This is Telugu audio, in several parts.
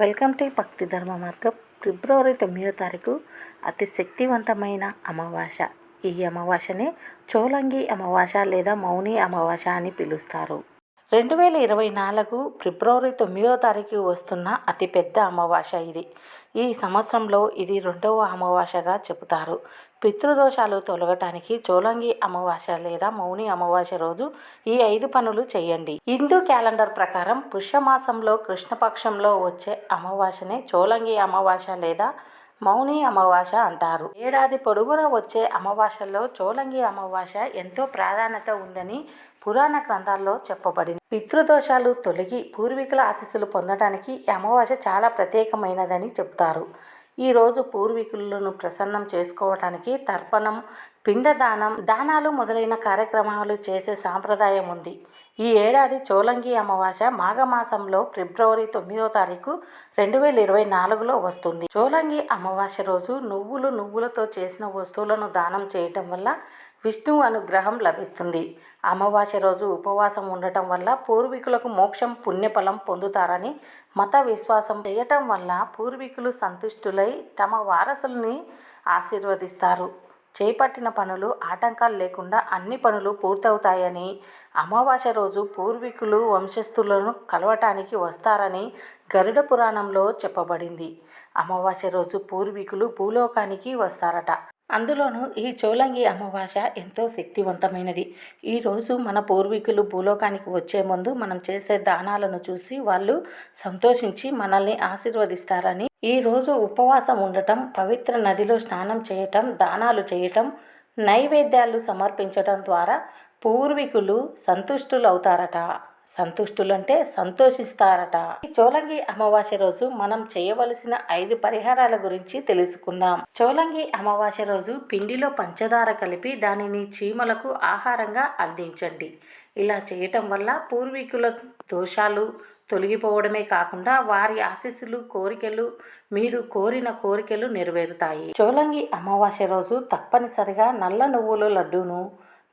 వెల్కమ్ టు భక్తి ధర్మ మార్గం. ఫిబ్రవరి తొమ్మిదో తారీఖు అతి శక్తివంతమైన అమావాస. ఈ అమావాసనే చోలంగి అమావాస లేదా మౌని అమావాస్య అని పిలుస్తారు. రెండు వేల ఇరవై నాలుగు ఫిబ్రవరి తొమ్మిదో తారీఖు వస్తున్న అతిపెద్ద అమావాస్య ఇది. ఈ సంవత్సరంలో ఇది రెండవ అమావాస్యగా చెబుతారు. పితృదోషాలు తొలగటానికి చోలంగి అమావాస్య లేదా మౌని అమావాస్య రోజు ఈ ఐదు పనులు చేయండి. హిందూ క్యాలెండర్ ప్రకారం పుష్యమాసంలో కృష్ణపక్షంలో వచ్చే అమావాస్యనే చోలంగి అమావాస్య లేదా మౌని అమావాస అంటారు. ఏడాది పొడుగునా వచ్చే అమావాసలో చోలంగి అమావాస ఎంతో ప్రాధాన్యత ఉందని పురాణ గ్రంథాల్లో చెప్పబడింది. పితృదోషాలు తొలగి పూర్వీకుల ఆశీస్సులు పొందడానికి అమావాస్య చాలా ప్రత్యేకమైనదని చెప్తారు ఈరోజు పూర్వీకులను ప్రసన్నం చేసుకోవటానికి తర్పణం పిండదానం దానాలు మొదలైన కార్యక్రమాలు చేసే సాంప్రదాయం ఉంది. ఈ ఏడాది చోలంగి అమావాస్య మాఘమాసంలో ఫిబ్రవరి తొమ్మిదో తారీఖు రెండు వేల ఇరవై నాలుగులో వస్తుంది. చోలంగి అమావాస్య రోజు నువ్వులు నువ్వులతో చేసిన వస్తువులను దానం చేయటం వల్ల విష్ణువు అనుగ్రహం లభిస్తుంది. అమావాస్య రోజు ఉపవాసం ఉండటం వల్ల పూర్వీకులకు మోక్షం పుణ్యఫలం పొందుతారని మత విశ్వాసం చేయటం వల్ల పూర్వీకులు సంతుష్టులై తమ వారసుల్ని ఆశీర్వదిస్తారు. చేపట్టిన పనులు ఆటంకాలు లేకుండా అన్ని పనులు పూర్తవుతాయని అమావాస్య రోజు పూర్వీకులు వంశస్థులను కలవటానికి వస్తారని గరుడ పురాణంలో చెప్పబడింది. అమావాస్య రోజు పూర్వీకులు భూలోకానికి వస్తారట. అందులోనూ ఈ చోళంగి అమావాస్య ఎంతో శక్తివంతమైనది. ఈరోజు మన పూర్వీకులు భూలోకానికి వచ్చే ముందు మనం చేసే దానాలను చూసి వాళ్ళు సంతోషించి మనల్ని ఆశీర్వదిస్తారని ఈరోజు ఉపవాసం ఉండటం పవిత్ర నదిలో స్నానం చేయటం దానాలు చేయటం నైవేద్యాలు సమర్పించడం ద్వారా పూర్వీకులు సంతుష్టులవుతారట. సంతుష్టులంటే సంతోషిస్తారట. చోలంగి అమావాస్య రోజు మనం చేయవలసిన ఐదు పరిహారాల గురించి తెలుసుకుందాం. చోలంగి అమావాస్య రోజు పిండిలో పంచదార కలిపి దానిని చీమలకు ఆహారంగా అందించండి. ఇలా చేయటం వల్ల పూర్వీకుల దోషాలు తొలగిపోవడమే కాకుండా వారి ఆశీస్సులు కోరికలు మీరు కోరిన కోరికలు నెరవేరుతాయి. చోలంగి అమావాస్య రోజు తప్పనిసరిగా నల్ల నువ్వుల లడ్డూను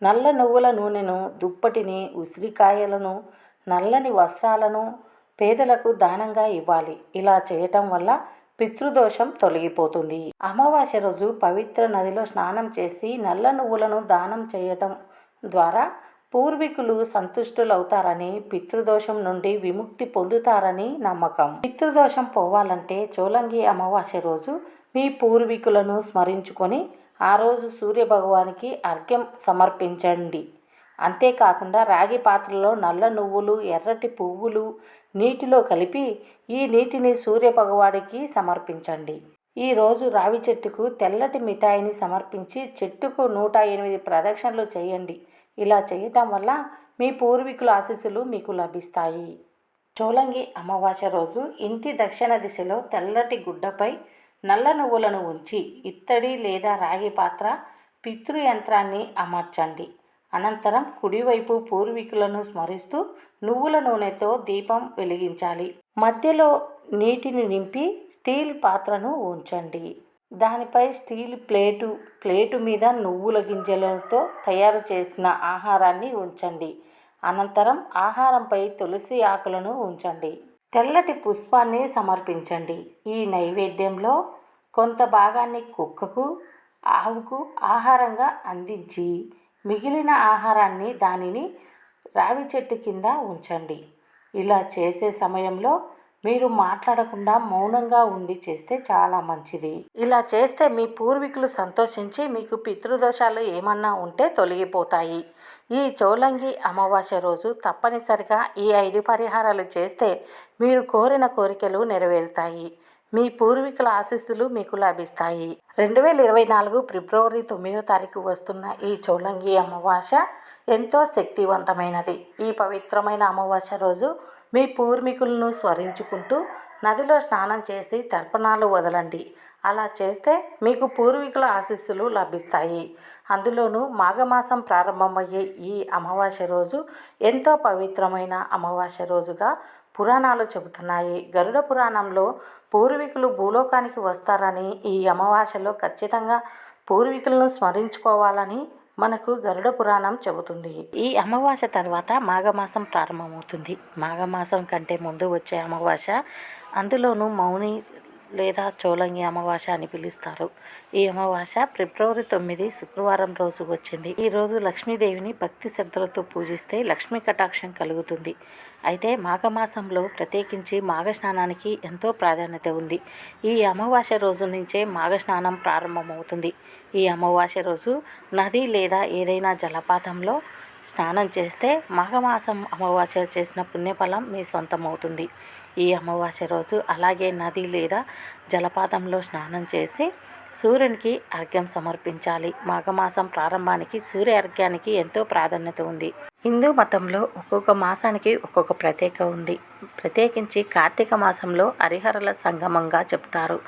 నల్ల నువ్వుల నూనెను దుప్పటిని ఉసిరికాయలను నల్లని వస్త్రాలను పేదలకు దానంగా ఇవ్వాలి. ఇలా చేయటం వల్ల పితృదోషం తొలగిపోతుంది. అమావాస్య రోజు పవిత్ర నదిలో స్నానం చేసి నల్ల నువ్వులను దానం చేయటం ద్వారా పూర్వీకులు సంతుష్టులవుతారని పితృదోషం నుండి విముక్తి పొందుతారని నమ్మకం. పితృదోషం పోవాలంటే చోలంగి అమావాస్య రోజు మీ పూర్వీకులను స్మరించుకొని ఆ రోజు సూర్యభగవానికి అర్ఘ్యం సమర్పించండి. అంతేకాకుండా రాగి పాత్రలో నల్ల నువ్వులు ఎర్రటి పువ్వులు నీటిలో కలిపి ఈ నీటిని సూర్యభగవాడికి సమర్పించండి. ఈరోజు రావి చెట్టుకు తెల్లటి మిఠాయిని సమర్పించి చెట్టుకు నూట ఎనిమిది ప్రదక్షిణలు చేయండి. ఇలా చేయటం వల్ల మీ పూర్వీకుల ఆశీస్సులు మీకు లభిస్తాయి. చోలంగి అమావాస్య రోజు ఇంటి దక్షిణ దిశలో తెల్లటి గుడ్డపై నల్ల నువ్వులను ఉంచి ఇత్తడి లేదా రాగి పాత్ర పితృ యంత్రాన్ని అమర్చండి. అనంతరం కుడివైపు పూర్వీకులను స్మరిస్తూ నువ్వుల నూనెతో దీపం వెలిగించాలి. మధ్యలో నీటిని నింపి స్టీల్ పాత్రను ఉంచండి. దానిపై స్టీల్ ప్లేటు ప్లేటు మీద నువ్వుల గింజలతో తయారు చేసిన ఆహారాన్ని ఉంచండి. అనంతరం ఆహారంపై తులసి ఆకులను ఉంచండి. తెల్లటి పుష్పాన్ని సమర్పించండి. ఈ నైవేద్యంలో కొంత భాగాన్ని కుక్కకు ఆవుకు ఆహారంగా అందించి మిగిలిన ఆహారాన్ని దానిని రావి చెట్టు కింద ఉంచండి. ఇలా చేసే సమయంలో మీరు మాట్లాడకుండా మౌనంగా ఉండి చేస్తే చాలా మంచిది. ఇలా చేస్తే మీ పూర్వీకులు సంతోషించి మీకు పితృదోషాలు ఏమన్నా ఉంటే తొలగిపోతాయి. ఈ చోలంగి అమావాస్య రోజు తప్పనిసరిగా ఈ ఐదు పరిహారాలు చేస్తే మీరు కోరిన కోరికలు నెరవేరుతాయి. మీ పూర్వీకుల ఆశీస్సులు మీకు లభిస్తాయి. రెండు వేల ఇరవై నాలుగు ఫిబ్రవరి తొమ్మిదో తారీఖు వస్తున్న ఈ చోళంగి అమావాస ఎంతో శక్తివంతమైనది. ఈ పవిత్రమైన అమావాస్య రోజు మీ పూర్వీకులను స్మరించుకుంటూ నదిలో స్నానం చేసి తర్పణాలు వదలండి. అలా చేస్తే మీకు పూర్వీకుల ఆశీస్సులు లభిస్తాయి. అందులోనూ మాఘమాసం ప్రారంభమయ్యే ఈ అమావాస్య రోజు ఎంతో పవిత్రమైన అమావాస్య రోజుగా పురాణాలు చెబుతున్నాయి. గరుడ పురాణంలో పూర్వీకులు భూలోకానికి వస్తారని ఈ అమావాస్యలో ఖచ్చితంగా పూర్వీకులను స్మరించుకోవాలని మనకు గరుడ పురాణం చెబుతుంది. ఈ అమావాస్య తర్వాత మాఘమాసం ప్రారంభమవుతుంది. మాఘమాసం కంటే ముందు వచ్చే అమావాస్య అందులోనూ మౌని లేదా చోళంగి అమావాస్య అని పిలుస్తారు. ఈ అమావాస్య ఫిబ్రవరి తొమ్మిది శుక్రవారం రోజు వచ్చింది. ఈ రోజు లక్ష్మీదేవిని భక్తి శ్రద్ధలతో పూజిస్తే లక్ష్మీ కటాక్షం కలుగుతుంది. అయితే మాఘమాసంలో ప్రత్యేకించి మాఘ స్నానానికి ఎంతో ప్రాధాన్యత ఉంది. ఈ అమావాస్య రోజు నుంచే మాఘ స్నానం ప్రారంభమవుతుంది. ఈ అమావాస్య రోజు నది లేదా ఏదైనా జలపాతంలో స్నానం చేస్తే మాఘమాసం అమావాస్య చేసిన పుణ్యఫలం మీ సొంతమవుతుంది. ఈ అమావాస్య రోజు అలాగే నది లేదా జలపాతంలో స్నానం చేసి సూర్యునికి అర్ఘ్యం సమర్పించాలి. మాఘమాసం ప్రారంభానికి సూర్య అర్ఘ్యానికి ఎంతో ప్రాధాన్యత ఉంది. హిందూ మతంలో ఒక్కొక్క మాసానికి ఒక్కొక్క ప్రత్యేక ఉంది. ప్రత్యేకించి కార్తీక మాసంలో హరిహరల సంగమంగా చెప్తారు.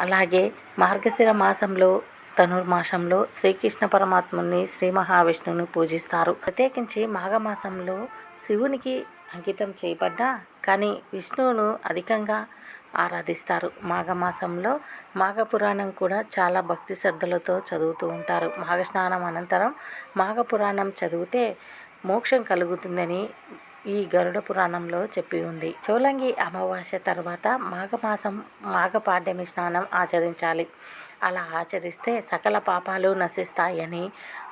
అలాగే మార్గశిర మాసంలో ధనుర్మాసంలో శ్రీకృష్ణ పరమాత్ముని శ్రీ మహావిష్ణువుని పూజిస్తారు. ప్రత్యేకించి మాఘమాసంలో శివునికి అంకితం చేయబడ్డ? కానీ విష్ణువును అధికంగా ఆరాధిస్తారు. మాఘమాసంలో మాఘపురాణం కూడా చాలా భక్తి శ్రద్ధలతో చదువుతూ ఉంటారు. మాఘస్నానం అనంతరం మాఘపురాణం చదివితే మోక్షం కలుగుతుందని ఈ గరుడ పురాణంలో చెప్పి ఉంది. చోలంగి అమావాస్య తర్వాత మాఘమాసం మాఘపాడ్యమి స్నానం ఆచరించాలి. అలా ఆచరిస్తే సకల పాపాలు నశిస్తాయని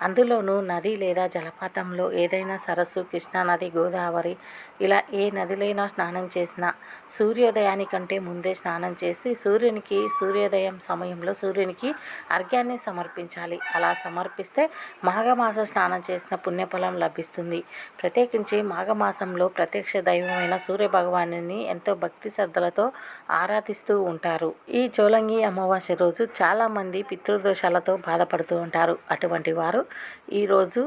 అందులోనూ నది లేదా జలపాతంలో ఏదైనా సరస్సు కృష్ణానది గోదావరి ఇలా ఏ నదిలైనా స్నానం చేసినా సూర్యోదయానికంటే ముందే స్నానం చేసి సూర్యునికి సూర్యోదయం సమయంలో సూర్యునికి అర్ఘ్యాన్ని సమర్పించాలి. అలా సమర్పిస్తే మాఘమాస స్నానం చేసిన పుణ్యఫలం లభిస్తుంది. ప్రత్యేకించి మాఘమాసంలో ప్రత్యక్ష దైవమైన సూర్యభగవాను ఎంతో భక్తి శ్రద్ధలతో ఆరాధిస్తూ ఉంటారు. ఈ చోలంగి అమావాస్య రోజు చాలామంది పితృదోషాలతో బాధపడుతూ ఉంటారు. అటువంటి వారు ఈరోజు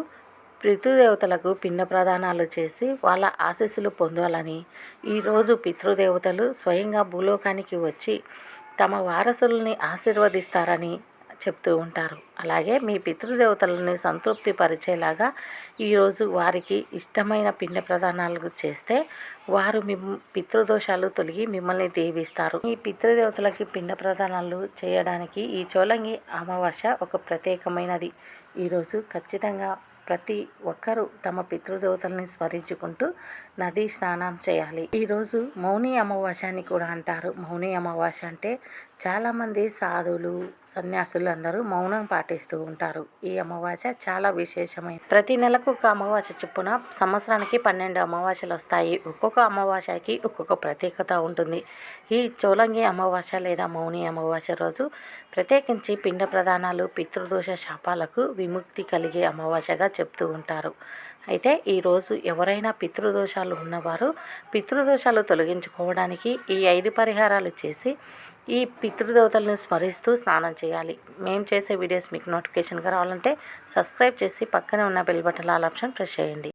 పితృదేవతలకు పిండ ప్రదానాలు చేసి వాళ్ళ ఆశీస్సులు పొందాలని ఈరోజు పితృదేవతలు స్వయంగా భూలోకానికి వచ్చి తమ వారసుల్ని ఆశీర్వదిస్తారని చెప్తూ ఉంటారు. అలాగే మీ పితృదేవతలని సంతృప్తి పరిచేలాగా ఈరోజు వారికి ఇష్టమైన పిండ ప్రదానాలు చేస్తే వారు మీ పితృదోషాలు తొలగి మిమ్మల్ని దీవిస్తారు. ఈ పితృదేవతలకి పిండ ప్రదానాలు చేయడానికి ఈ చోళంగి అమావాస్య ఒక ప్రత్యేకమైనది. ఈరోజు ఖచ్చితంగా ప్రతి ఒక్కరూ తమ పితృదేవతల్ని స్మరించుకుంటూ నదీ స్నానం చేయాలి. ఈరోజు మౌని అమావాస్య అని కూడా అంటారు. మౌని అమావాస్య అంటే చాలామంది సాధువులు సన్యాసులు అందరూ మౌనం పాటిస్తూ ఉంటారు. ఈ అమావాస్య చాలా విశేషమైన. ప్రతి నెలకు ఒక అమావాస్య చొప్పున సంవత్సరానికి పన్నెండు అమావాస్యలు వస్తాయి. ఒక్కొక్క అమావాస్యకి ఒక్కొక్క ప్రత్యేకత ఉంటుంది. ఈ చోలంగి అమావాస్య లేదా మౌని అమావాస్య రోజు ప్రత్యేకించి పిండ ప్రధానాలు పితృదోష శాపాలకు విముక్తి కలిగే అమావాస్యగా చెప్తూ ఉంటారు. అయితే ఈరోజు ఎవరైనా పితృదోషాలు ఉన్నవారు పితృదోషాలు తొలగించుకోవడానికి ఈ ఐదు పరిహారాలు చేసి ఈ పితృదేవతలను స్మరిస్తూ స్నానం చేయాలి. మేము చేసే వీడియోస్ మీకు నోటిఫికేషన్గా రావాలంటే సబ్స్క్రైబ్ చేసి పక్కనే ఉన్న bell button all option press చేయండి.